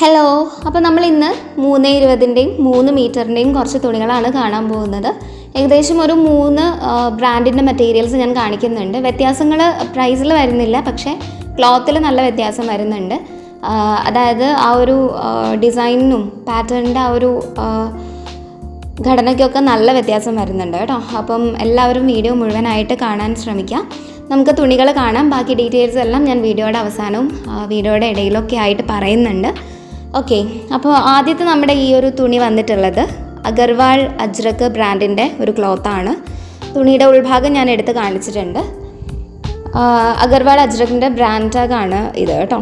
Hello അപ്പോൾ നമ്മൾ ഇന്ന് മൂന്ന് ഇരുപതിന്റെയും മൂന്ന് മീറ്ററിന്റെയും കുറച്ച് തുണികളാണ് കാണാൻ പോകുന്നത്. ഏകദേശം ഒരു മൂന്ന് ബ്രാൻഡിന്റെ മെറ്റീരിയൽസ് ഞാൻ കാണിക്കുന്നുണ്ട്. വ്യത്യാസങ്ങൾ പ്രൈസിൽ വരുന്നില്ല പക്ഷേ ക്ലോത്തിൽ നല്ല വ്യത്യാസം വരുന്നുണ്ട്. അതായത് ആ ഒരു ഡിസൈനിനും പാറ്റേണിന്റെ ആ ഒരു ഘടനയ്ക്കൊക്കെ നല്ല വ്യത്യാസം വരുന്നുണ്ട് കേട്ടോ. അപ്പം എല്ലാവരും വീഡിയോ മുഴുവനായിട്ട് കാണാൻ ശ്രമിക്കാം. നമുക്ക് തുണികൾ കാണാം. ബാക്കി ഡീറ്റെയിൽസ് എല്ലാം ഞാൻ വീഡിയോയുടെ അവസാനവും വീഡിയോയുടെ ഇടയിലൊക്കെ ആയിട്ട് പറയുന്നുണ്ട്. ഓക്കെ അപ്പോൾ ആദ്യത്തെ നമ്മുടെ ഈ ഒരു തുണി വന്നിട്ടുള്ളത് അഗർവാൾ അജ്രക്ക് ബ്രാൻഡിന്റെ ഒരു ക്ലോത്താണ്. തുണിയുടെ ഉൾഭാഗം ഞാൻ എടുത്ത് കാണിച്ചിട്ടുണ്ട്. അഗർവാൾ അജ്രക്കിന്റെ ബ്രാൻഡ് ടാഗാണ് ഇത് കേട്ടോ.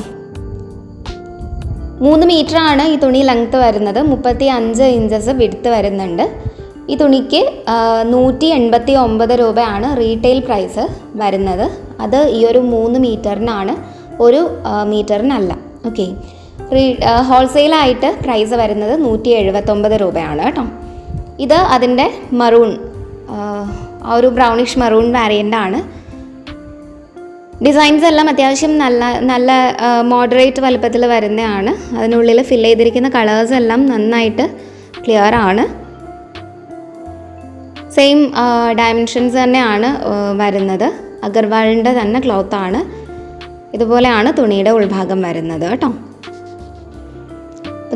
മൂന്ന് ആണ് ഈ തുണി ലെങ്ത്ത് വരുന്നത്. മുപ്പത്തി അഞ്ച് ഇഞ്ചസ് വിടുത്ത് വരുന്നുണ്ട്. ഈ തുണിക്ക് നൂറ്റി എൺപത്തി ഒമ്പത് രൂപയാണ് റീറ്റെയിൽ പ്രൈസ് വരുന്നത്. അത് ഈ ഒരു മൂന്ന് മീറ്ററിനാണ്. ഒരു മീറ്ററിനല്ല. ഓക്കെ. ഹോൾസെയിലായിട്ട് പ്രൈസ് വരുന്നത് നൂറ്റി എഴുപത്തൊമ്പത് രൂപയാണ് കേട്ടോ. ഇത് അതിന്റെ മറൂൺ ഒരു ബ്രൗണിഷ് മറൂൺ ആണ്. ഡിസൈൻസ് എല്ലാം അത്യാവശ്യം നല്ല നല്ല മോഡറേറ്റ് വലുപ്പത്തിൽ വരുന്നതാണ്. അതിനുള്ളിൽ ഫില്ല് ചെയ്തിരിക്കുന്ന കളേഴ്സ് എല്ലാം നന്നായിട്ട് ക്ലിയർ ആണ്. സെയിം ഡയമെൻഷൻസ് തന്നെയാണ് വരുന്നത്. അഗർവാളിന്റെ തന്നെ ക്ലോത്താണ് ഇതുപോലെയാണ് തുണിയുടെ ഉൾഭാഗം വരുന്നത് കേട്ടോ.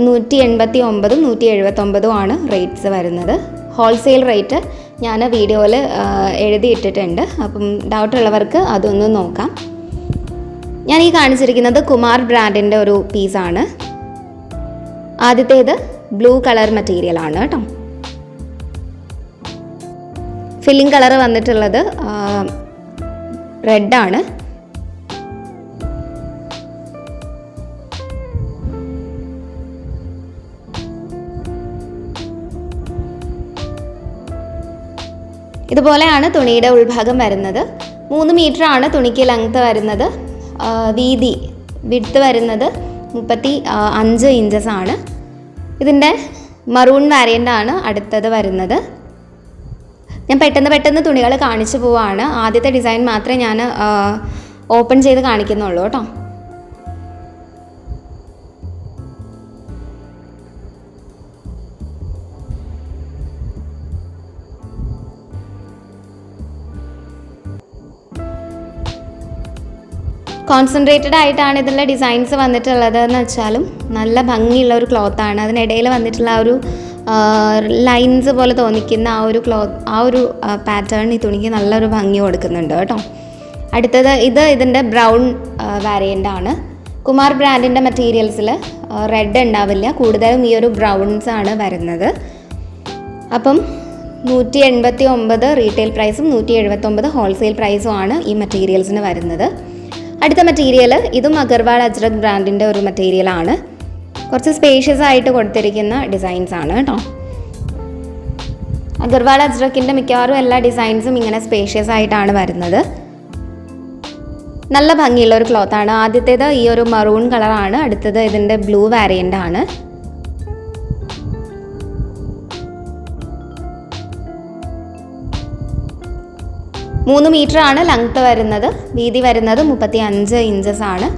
നൂറ്റി എൺപത്തി ഒമ്പതും നൂറ്റി എഴുപത്തൊമ്പതും ആണ് റേറ്റ്സ് വരുന്നത് ഹോൾസെയിൽ റേറ്റ് ഞാൻ വീഡിയോയിൽ എഴുതിയിട്ടിട്ടുണ്ട്. അപ്പം ഡൗട്ട് ഉള്ളവർക്ക് അതൊന്ന് നോക്കാം. ഞാൻ ഈ കാണിച്ചിരിക്കുന്നത് കുമാർ ബ്രാൻഡിന്റെ ഒരു പീസാണ് ആദ്യത്തേത് ബ്ലൂ കളർ മെറ്റീരിയൽ ആണ് കേട്ടോ. ഫില്ലിംഗ് കളർ വന്നിട്ടുള്ളത് റെഡാണ് ഇതുപോലെയാണ് തുണിയുടെ ഉൾഭാഗം വരുന്നത്. മൂന്ന് ആണ് തുണിക്ക് ലെങ്ത്ത് വരുന്നത്. വീതി വിടുത്ത് വരുന്നത് മുപ്പത്തി അഞ്ച് ഇഞ്ചസ് ആണ്. ഇതിന്റെ മറൂൺ ആണ് അടുത്തത് വരുന്നത്. ഞാൻ പെട്ടെന്ന് പെട്ടെന്ന് തുണികൾ കാണിച്ചു പോവാണ്. ആദ്യത്തെ ഡിസൈൻ മാത്രമേ ഞാൻ ഓപ്പൺ ചെയ്ത് കാണിക്കുന്നുള്ളൂ കേട്ടോ. കോൺസെൻട്രേറ്റഡ് ആയിട്ടാണ് ഇതിലെ ഡിസൈൻസ് വന്നിട്ടുള്ളത് എന്ന് വെച്ചാലും നല്ല ഭംഗിയുള്ള ഒരു ക്ലോത്താണ് അതിനിടയിൽ വന്നിട്ടുള്ള ആ ഒരു ലൈൻസ് പോലെ തോന്നിക്കുന്ന ആ ഒരു ക്ലോത്ത് ആ ഒരു പാറ്റേൺ ഈ തുണിക്ക് നല്ലൊരു ഭംഗി കൊടുക്കുന്നുണ്ട് കേട്ടോ. അടുത്തത് ഇത് ഇതിന്റെ ബ്രൗൺ വാരിയന്റ് ആണ്. കുമാർ ബ്രാൻഡിന്റെ മെറ്റീരിയൽസിൽ റെഡ് ഉണ്ടാവില്ല. കൂടുതലും ഈ ഒരു ബ്രൗൺസ് ആണ് വരുന്നത്. അപ്പം നൂറ്റി എൺപത്തി ഒമ്പത് റീറ്റെയിൽ പ്രൈസും നൂറ്റി എഴുപത്തൊമ്പത് ഹോൾസെയിൽ പ്രൈസും ആണ് ഈ മെറ്റീരിയൽസിന് വരുന്നത്. അടുത്ത മെറ്റീരിയൽ ഇതും അഗർവാൾ അജ്രക് ബ്രാൻഡിന്റെ ഒരു മെറ്റീരിയലാണ് കുറച്ച് സ്പേഷ്യസ് ആയിട്ട് കൊടുത്തിരിക്കുന്ന ഡിസൈൻസ് ആണ് കേട്ടോ. അഗർവാൾ അജ്രക്കിന്റെ മിക്കവാറും എല്ലാ ഡിസൈൻസും ഇങ്ങനെ സ്പേഷ്യസ് ആയിട്ടാണ് വരുന്നത്. നല്ല ഭംഗിയുള്ള ഒരു ക്ലോത്താണ് ആദ്യത്തേത് ഈ ഒരു മറൂൺ കളറാണ് അടുത്തത് ഇതിന്റെ ബ്ലൂ വാരിയന്റ് ആണ്. മൂന്ന് ആണ് ലെങ്ത്ത് വരുന്നത്. വീതി വരുന്നത് മുപ്പത്തി അഞ്ച് ഇഞ്ചസ് ആണ്.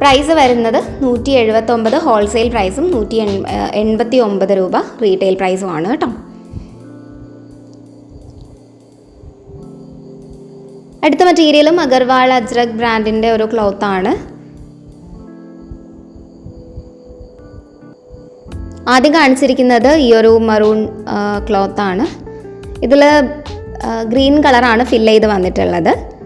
പ്രൈസ് വരുന്നത് നൂറ്റി എഴുപത്തൊമ്പത് ഹോൾസെയിൽ പ്രൈസും നൂറ്റി എൺപത്തി ഒമ്പത് രൂപ റീറ്റെയിൽ പ്രൈസും ആണ് കേട്ടോ. അടുത്ത മെറ്റീരിയലും അഗർവാൾ അജ്രക് ബ്രാൻഡിന്റെ ഒരു ക്ലോത്ത് ആണ്. ആദ്യം കാണിച്ചിരിക്കുന്നത് ഈ ഒരു മറൂൺ ക്ലോത്താണ് ഇതിൽ ഗ്രീൻ കളറാണ് ഫിൽ ചെയ്ത് വന്നിട്ടുള്ളത്.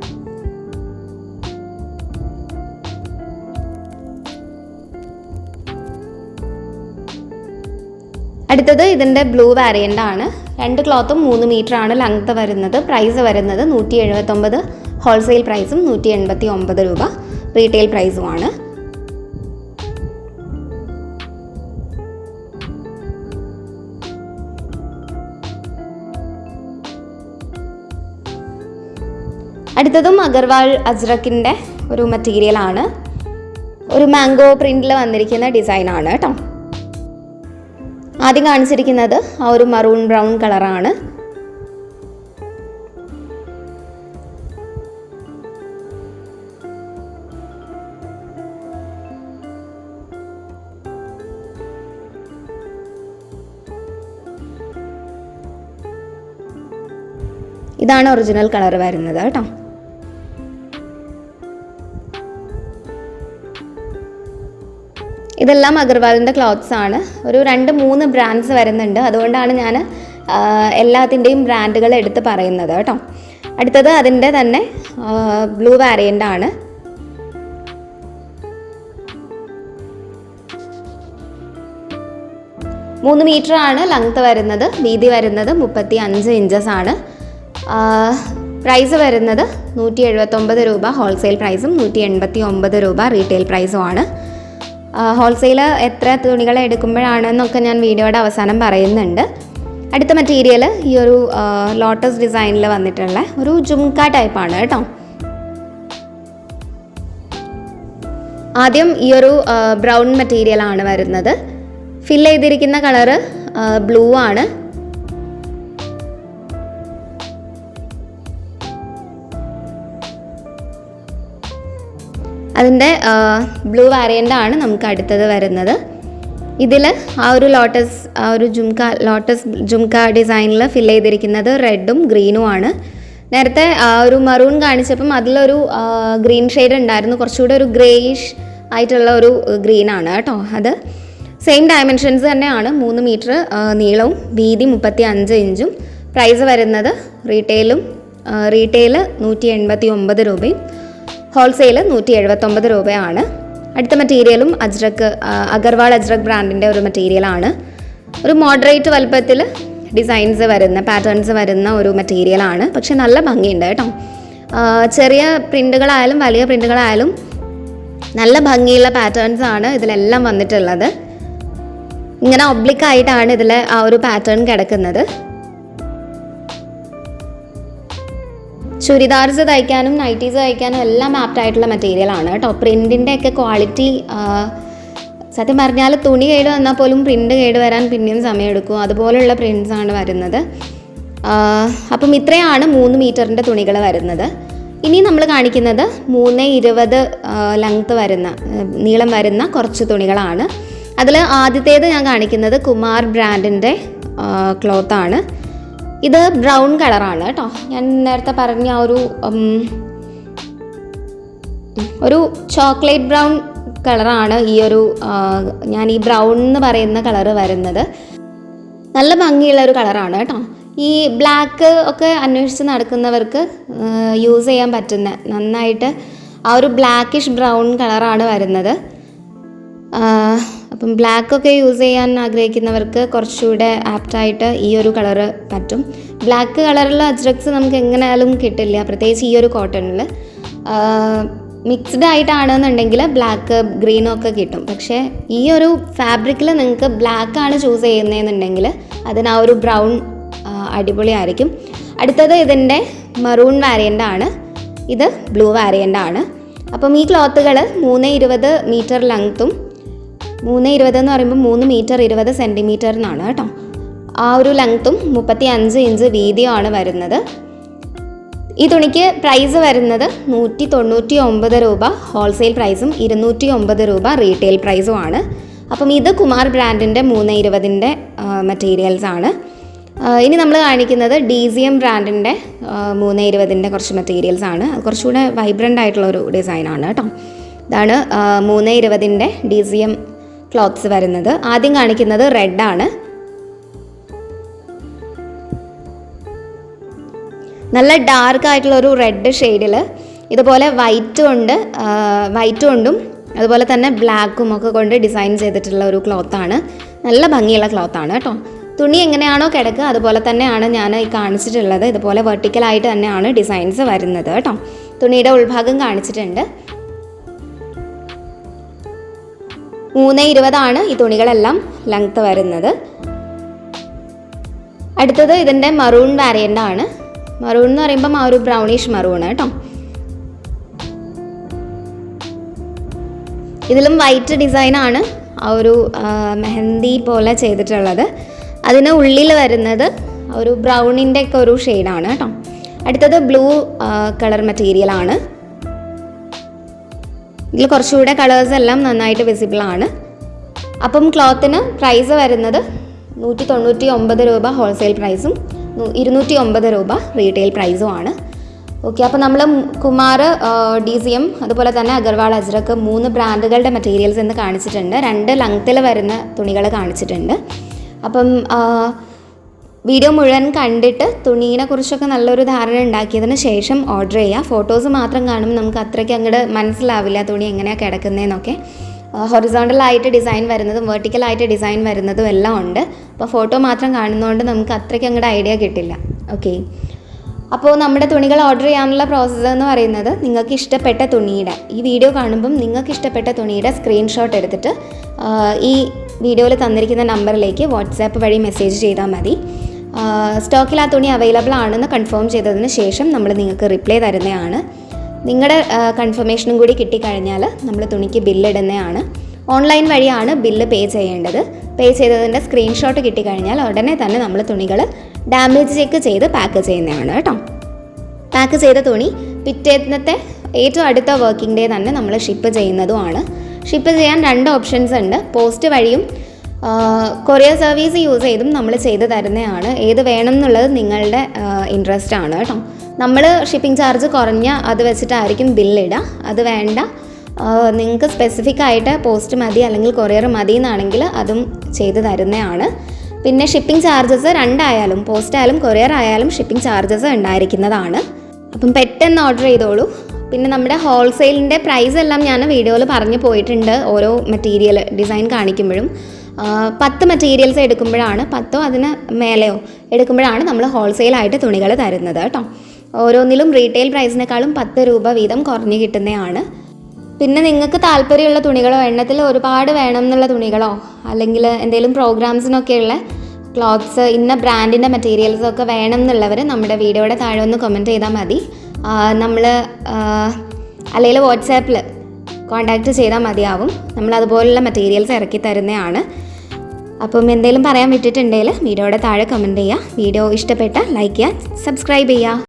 അടുത്തത് ഇതിന്റെ ബ്ലൂ വാരിയന്റ് ആണ്. രണ്ട് ക്ലോത്തും മൂന്ന് മീറ്റർ ആണ് ലെങ്ത് വരുന്നത്. പ്രൈസ് വരുന്നത് നൂറ്റി എഴുപത്തൊമ്പത് ഹോൾസെയിൽ പ്രൈസും നൂറ്റി എൺപത്തി ഒമ്പത് രൂപ റീറ്റെയിൽ പ്രൈസുമാണ് അടുത്തതും അഗർവാൾ അജ്രക്കിന്റെ ഒരു മെറ്റീരിയലാണ് ഒരു മാംഗോ പ്രിന്റിൽ വന്നിരിക്കുന്ന ഡിസൈനാണ് കേട്ടോ ആദ്യം കാണിച്ചിരിക്കുന്നത് ആ ഒരു മറൂൺ ബ്രൗൺ കളറാണ് ഇതാണ് ഒറിജിനൽ കളർ വരുന്നത് കേട്ടോ ഇതെല്ലാം അഗർവാളിന്റെ ക്ലോത്ത്സ് ആണ്. ഒരു രണ്ട് മൂന്ന് ബ്രാൻഡ്സ് വരുന്നുണ്ട്. അതുകൊണ്ടാണ് ഞാൻ എല്ലാത്തിന്റെയും ബ്രാൻഡുകൾ എടുത്ത് പറയുന്നത് കേട്ടോ. അടുത്തത് അതിന്റെ തന്നെ ബ്ലൂ വാരിയന്റ് ആണ്. മൂന്ന് മീറ്റർ ആണ് ലെങ്ത് വരുന്നത്. വീതി വരുന്നത് മുപ്പത്തി അഞ്ച് ഇഞ്ചസ് ആണ് പ്രൈസ് വരുന്നത് നൂറ്റി എഴുപത്തൊമ്പത് രൂപ. ഹോൾസെയിൽ പ്രൈസും നൂറ്റി എൺപത്തി ഒമ്പത് രൂപ റീറ്റെയിൽ പ്രൈസും ആണ്. ഹോൾസെയിൽ എത്ര തുണികൾ എടുക്കുമ്പോഴാണെന്നൊക്കെ ഞാൻ വീഡിയോയുടെ അവസാനം പറയുന്നുണ്ട്. അടുത്ത മെറ്റീരിയൽ ഈ ഒരു ലോട്ടസ് ഡിസൈനിൽ വന്നിട്ടുള്ള ഒരു ജുംക ടൈപ്പാണ് കേട്ടോ. ആദ്യം ഈ ഒരു ബ്രൗൺ മെറ്റീരിയൽ ആണ് വരുന്നത്. ഫിൽ ചെയ്തിരിക്കുന്ന കളറ് ബ്ലൂ ആണ്. അതിന്റെ ബ്ലൂ വാരിയന്റ് ആണ് നമുക്ക് അടുത്തത് വരുന്നത്. ഇതിൽ ആ ഒരു ലോട്ടസ് ആ ഒരു ജുംക ലോട്ടസ് ജുംക ഡിസൈനിൽ ഫില്ല് ചെയ്തിരിക്കുന്നത് റെഡും ഗ്രീനും ആണ്. നേരത്തെ ഒരു മറൂൺ കാണിച്ചപ്പം അതിലൊരു ഗ്രീൻ ഷെയ്ഡ് ഉണ്ടായിരുന്നു. കുറച്ചുകൂടെ ഒരു ഗ്രേയിഷ് ആയിട്ടുള്ള ഒരു ഗ്രീൻ ആണ് കേട്ടോ അത്. സെയിം ഡയമെൻഷൻസ് തന്നെയാണ്. മൂന്ന് മീറ്റർ നീളവും വീതി മുപ്പത്തി അഞ്ച് ഇഞ്ചും. പ്രൈസ് വരുന്നത് റീറ്റെയിലും റീറ്റെയിൽ നൂറ്റി എൺപത്തി ഒമ്പത് രൂപയും. ഹോൾസെയിൽ നൂറ്റി എഴുപത്തൊമ്പത് രൂപയാണ്. അടുത്ത മെറ്റീരിയലും അജ്രക്ക് അഗർവാൾ അജ്രക് ബ്രാൻഡിന്റെ ഒരു മെറ്റീരിയലാണ് ഒരു മോഡറേറ്റ് വലുപ്പത്തിൽ ഡിസൈൻസ് വരുന്ന പാറ്റേൺസ് വരുന്ന ഒരു മെറ്റീരിയലാണ് പക്ഷെ നല്ല ഭംഗിയുണ്ട് കേട്ടോ. ചെറിയ പ്രിന്റുകളായാലും വലിയ പ്രിന്റുകളായാലും നല്ല ഭംഗിയുള്ള പാറ്റേൺസ് ആണ് ഇതിലെല്ലാം വന്നിട്ടുള്ളത്. ഇങ്ങനെ ഒബ്ലിക്കായിട്ടാണ് ഇതിൽ ആ ഒരു പാറ്റേൺ കിടക്കുന്നത്. ചുരിദാർസ് തയ്ക്കാനും നൈറ്റീസ് തയ്ക്കാനും എല്ലാം ആപ്റ്റ് ആയിട്ടുള്ള മെറ്റീരിയൽ ആണ് കേട്ടോ. പ്രിന്റിന്റെ ഒക്കെ ക്വാളിറ്റി സത്യം പറഞ്ഞാൽ തുണി കേട് വന്നാൽ പോലും പ്രിന്റ് കേട് വരാൻ പിന്നെയും സമയമെടുക്കും അതുപോലെയുള്ള പ്രിന്റ്സ് ആണ് വരുന്നത്. അപ്പം ഇത്രയാണ് മൂന്ന് മീറ്ററിന്റെ തുണികൾ വരുന്നത്. ഇനി നമ്മൾ കാണിക്കുന്നത് മൂന്ന് ഇരുപത് ലെങ്ത്ത് വരുന്ന നീളം വരുന്ന കുറച്ച് തുണികളാണ്. അതിൽ ആദ്യത്തേത് ഞാൻ കാണിക്കുന്നത് കുമാർ ബ്രാൻഡിന്റെ ക്ലോത്താണ് ഇത് ബ്രൗൺ കളറാണ് കേട്ടോ. ഞാൻ നേരത്തെ പറഞ്ഞ ആ ഒരു ഒരു ചോക്ലേറ്റ് ബ്രൗൺ കളറാണ് ഈ ഒരു ഞാൻ ഈ ബ്രൗൺ എന്ന് പറയുന്ന കളറ് വരുന്നത്. നല്ല ഭംഗിയുള്ള ഒരു കളറാണ് കേട്ടോ. ഈ ബ്ലാക്ക് ഒക്കെ അന്വേഷിച്ച് നടക്കുന്നവർക്ക് യൂസ് ചെയ്യാൻ പറ്റുന്ന നന്നായിട്ട് ആ ഒരു ബ്ലാക്കിഷ് ബ്രൗൺ കളറാണ് വരുന്നത്. അപ്പം ബ്ലാക്ക് ഒക്കെ യൂസ് ചെയ്യാൻ ആഗ്രഹിക്കുന്നവർക്ക് കുറച്ചുകൂടെ ആപ്റ്റായിട്ട് ഈ ഒരു കളറ് പറ്റും. ബ്ലാക്ക് കളറുള്ള അജ്രക്സ് നമുക്ക് എങ്ങനെയാലും കിട്ടില്ല. പ്രത്യേകിച്ച് ഈ ഒരു കോട്ടണിൽ മിക്സ്ഡ് ആയിട്ടാണെന്നുണ്ടെങ്കിൽ ബ്ലാക്ക് ഗ്രീനും ഒക്കെ കിട്ടും. പക്ഷേ ഈ ഒരു ഫാബ്രിക്കിൽ നിങ്ങൾക്ക് ബ്ലാക്ക് ആണ് ചൂസ് ചെയ്യുന്നതെന്നുണ്ടെങ്കിൽ അതിന് ആ ഒരു ബ്രൗൺ അടിപൊളിയായിരിക്കും. അടുത്തത് ഇതിന്റെ മറൂൺ വാരിയന്റ് ആണ്. ഇത് ബ്ലൂ വാരിയന്റ് ആണ്. അപ്പം ഈ ക്ലോത്തുകൾ മൂന്ന് ഇരുപത് മീറ്റർ ലെങ്ത്തും മൂന്ന് ഇരുപത് എന്ന് പറയുമ്പോൾ മൂന്ന് മീറ്റർ ഇരുപത് സെന്റിമീറ്റർ എന്നാണ് കേട്ടോ. ആ ഒരു ലെങ്ത്തും മുപ്പത്തി അഞ്ച് ഇഞ്ച് വീതിയുമാണ് വരുന്നത്. ഈ തുണിക്ക് പ്രൈസ് വരുന്നത് നൂറ്റി തൊണ്ണൂറ്റി ഒമ്പത് രൂപ ഹോൾസെയിൽ പ്രൈസും ഇരുന്നൂറ്റി ഒമ്പത് രൂപ റീറ്റെയിൽ പ്രൈസുമാണ് അപ്പം ഇത് കുമാർ ബ്രാൻഡിന്റെ മൂന്ന് ഇരുപതിന്റെ മെറ്റീരിയൽസ് ആണ്. ഇനി നമ്മൾ കാണിക്കുന്നത് ഡി സി എം ബ്രാൻഡിന്റെ മൂന്ന് ഇരുപതിന്റെ കുറച്ച് മെറ്റീരിയൽസ് ആണ്. കുറച്ചുകൂടെ വൈബ്രന്റ് ആയിട്ടുള്ള ഒരു ഡിസൈനാണ് കേട്ടോ. ഇതാണ് മൂന്ന് ഇരുപതിന്റെ ഡി സി എം ക്ലോത്ത്സ് വരുന്നത്. ആദ്യം കാണിക്കുന്നത് റെഡാണ് നല്ല ഡാർക്ക് ആയിട്ടുള്ള ഒരു റെഡ് ഷെയ്ഡിൽ ഇതുപോലെ വൈറ്റ് കൊണ്ട് വൈറ്റ് കൊണ്ടും അതുപോലെ തന്നെ ബ്ലാക്കും ഒക്കെ കൊണ്ട് ഡിസൈൻ ചെയ്തിട്ടുള്ള ഒരു ക്ലോത്താണ് നല്ല ഭംഗിയുള്ള ക്ലോത്താണ് കേട്ടോ. തുണി എങ്ങനെയാണോ കിടക്കുക അതുപോലെ തന്നെയാണ് ഞാൻ ഈ കാണിച്ചിട്ടുള്ളത്. ഇതുപോലെ വെർട്ടിക്കലായിട്ട് തന്നെയാണ് ഡിസൈൻസ് വരുന്നത് കേട്ടോ. തുണിയുടെ ഉൾഭാഗം കാണിച്ചിട്ടുണ്ട്. മൂന്ന് ഇരുപതാണ് ഈ തുണികളെല്ലാം ലെങ്ത്ത് വരുന്നത്. അടുത്തത് ഇതിന്റെ മറൂൺ വാരിയന്റ് ആണ്. മറൂൺ എന്ന് പറയുമ്പം ആ ഒരു ബ്രൗണിഷ് മറൂൺ കേട്ടോ. ഇതിലും വൈറ്റ് ഡിസൈനാണ് ആ ഒരു മെഹന്തി പോലെ ചെയ്തിട്ടുള്ളത്. അതിന് ഉള്ളിൽ വരുന്നത് ഒരു ബ്രൗണിന്റെ ഒക്കെ ഒരു ഷെയ്ഡാണ് കേട്ടോ. അടുത്തത് ബ്ലൂ കളർ മെറ്റീരിയൽ ആണ്. ഇതിൽ കുറച്ചുകൂടെ കളേഴ്സ് എല്ലാം നന്നായിട്ട് വിസിബിൾ ആണ്. അപ്പം ക്ലോത്തിന് പ്രൈസ് വരുന്നത് നൂറ്റി തൊണ്ണൂറ്റി ഒമ്പത് രൂപ ഹോൾസെയിൽ പ്രൈസും ഇരുന്നൂറ്റി ഒമ്പത് രൂപ റീറ്റെയിൽ പ്രൈസും ആണ്. ഓക്കെ അപ്പോൾ നമ്മൾ കുമാർ ഡി സി എം അതുപോലെ തന്നെ അഗർവാൾ അജ്രക്ക് മൂന്ന് ബ്രാൻഡുകളുടെ മെറ്റീരിയൽസ് എന്ന് കാണിച്ചിട്ടുണ്ട്. രണ്ട് ലങ്ത്തിൽ വരുന്ന തുണികൾ കാണിച്ചിട്ടുണ്ട്. അപ്പം വീഡിയോ മുഴുവൻ കണ്ടിട്ട് തുണീനെ കുറിച്ചൊക്കെ നല്ലൊരു ധാരണ ഉണ്ടാക്കിയതിന് ശേഷം ഓർഡർ ചെയ്യുക. ഫോട്ടോസ് മാത്രം കാണുമ്പോൾ നമുക്ക് അത്രയ്ക്ക് അങ്ങോട്ട് മനസ്സിലാവില്ല തുണി എങ്ങനെയാണ് കിടക്കുന്നതെന്നൊക്കെ. ഹൊറിസോണ്ടലായിട്ട് ഡിസൈൻ വരുന്നതും വെർട്ടിക്കൽ ആയിട്ട് ഡിസൈൻ വരുന്നതും എല്ലാം ഉണ്ട്. അപ്പോൾ ഫോട്ടോ മാത്രം കാണുന്നതുകൊണ്ട് നമുക്ക് അത്രയ്ക്ക് അങ്ങോട്ട് ഐഡിയ കിട്ടില്ല. ഓക്കെ അപ്പോൾ നമ്മുടെ തുണികൾ ഓർഡർ ചെയ്യാനുള്ള പ്രോസസ്സ് എന്ന് പറയുന്നത് നിങ്ങൾക്ക് ഇഷ്ടപ്പെട്ട തുണിയുടെ ഈ വീഡിയോ കാണുമ്പം നിങ്ങൾക്ക് ഇഷ്ടപ്പെട്ട തുണിയുടെ സ്ക്രീൻഷോട്ട് എടുത്തിട്ട് ഈ വീഡിയോയിൽ തന്നിരിക്കുന്ന നമ്പറിലേക്ക് വാട്സാപ്പ് വഴി മെസ്സേജ് ചെയ്താൽ മതി. സ്റ്റോക്കിൽ ആ തുണി അവൈലബിൾ ആണെന്ന് കൺഫേം ചെയ്തതിന് ശേഷം നമ്മൾ നിങ്ങൾക്ക് റിപ്ലൈ തരുന്നതാണ്. നിങ്ങളുടെ കൺഫർമേഷനും കൂടി കിട്ടിക്കഴിഞ്ഞാൽ നമ്മൾ തുണിക്ക് ബില്ലിടുന്നതാണ് ഓൺലൈൻ വഴിയാണ് ബില്ല് പേ ചെയ്യേണ്ടത്. പേ ചെയ്തതിന്റെ സ്ക്രീൻഷോട്ട് കിട്ടിക്കഴിഞ്ഞാൽ ഉടനെ തന്നെ നമ്മൾ തുണികൾ ഡാമേജ് ചെക്ക് ചെയ്ത് പാക്ക് ചെയ്യുന്നതാണ് കേട്ടോ. പാക്ക് ചെയ്ത തുണി പിറ്റേന്നത്തെ ഏറ്റവും അടുത്ത വർക്കിംഗ് ഡേ തന്നെ നമ്മൾ ഷിപ്പ് ചെയ്യുന്നതുമാണ്. ഷിപ്പ് ചെയ്യാൻ രണ്ട് ഓപ്ഷൻസ് ഉണ്ട്. പോസ്റ്റ് വഴിയും കൊറിയർ സർവീസ് യൂസ് ചെയ്തും നമ്മൾ ചെയ്ത് തരുന്നതാണ്. ഏത് വേണം എന്നുള്ളത് നിങ്ങളുടെ ഇൻട്രസ്റ്റ് ആണ് കേട്ടോ. നമ്മൾ ഷിപ്പിംഗ് ചാർജ് കുറഞ്ഞ അത് വെച്ചിട്ടായിരിക്കും ബില്ലിടുക അത് വേണ്ട. നിങ്ങൾക്ക് സ്പെസിഫിക് ആയിട്ട് പോസ്റ്റ് മതി അല്ലെങ്കിൽ കൊറിയർ മതി എന്നാണെങ്കിൽ അതും ചെയ്ത് തരുന്നതാണ്. പിന്നെ ഷിപ്പിംഗ് ചാർജസ് രണ്ടായാലും പോസ്റ്റ് ആയാലും കൊറിയർ ആയാലും ഷിപ്പിംഗ് ചാർജസ് ഉണ്ടായിരിക്കുന്നതാണ്. അപ്പം പെട്ടെന്ന് ഓർഡർ ചെയ്തോളൂ. പിന്നെ നമ്മുടെ ഹോൾസെയിലിന്റെ പ്രൈസ് എല്ലാം ഞാൻ വീഡിയോയിൽ പറഞ്ഞു പോയിട്ടുണ്ട്. ഓരോ മെറ്റീരിയൽ ഡിസൈൻ കാണിക്കുമ്പോഴും. പത്ത് മെറ്റീരിയൽസ് എടുക്കുമ്പോഴാണ് പത്തോ അതിന് മേലെയോ എടുക്കുമ്പോഴാണ് നമ്മൾ ഹോൾസെയിലായിട്ട് തുണികൾ തരുന്നത് കേട്ടോ. ഓരോന്നിലും റീറ്റെയിൽ പ്രൈസിനേക്കാളും പത്ത് രൂപ വീതം കുറഞ്ഞു കിട്ടുന്നതാണ്. പിന്നെ നിങ്ങൾക്ക് താല്പര്യമുള്ള തുണികളോ എണ്ണത്തിൽ ഒരുപാട് വേണം എന്നുള്ള തുണികളോ അല്ലെങ്കിൽ എന്തെങ്കിലും പ്രോഗ്രാംസിനൊക്കെയുള്ള ക്ലോത്ത്സ് ഇന്ന ബ്രാൻഡിന്റെ മെറ്റീരിയൽസ് ഒക്കെ വേണം എന്നുള്ളവർ നമ്മുടെ വീഡിയോയുടെ താഴെ ഒന്ന് കമന്റ് ചെയ്താൽ മതി. നമ്മൾ അല്ലെങ്കിൽ വാട്സാപ്പിൽ കോൺടാക്റ്റ് ചെയ്താൽ മതിയാവും. നമ്മൾ അതുപോലുള്ള മെറ്റീരിയൽസ് ഇറക്കി തരുന്നതാണ്. അപ്പം എന്തെങ്കിലും പറയാൻ വിട്ടിട്ടുണ്ടെങ്കിൽ വീഡിയോയുടെ താഴെ കമന്റ് ചെയ്യുക. വീഡിയോ ഇഷ്ടപ്പെട്ട ലൈക്ക് ചെയ്യുക സബ്സ്ക്രൈബ് ചെയ്യുക.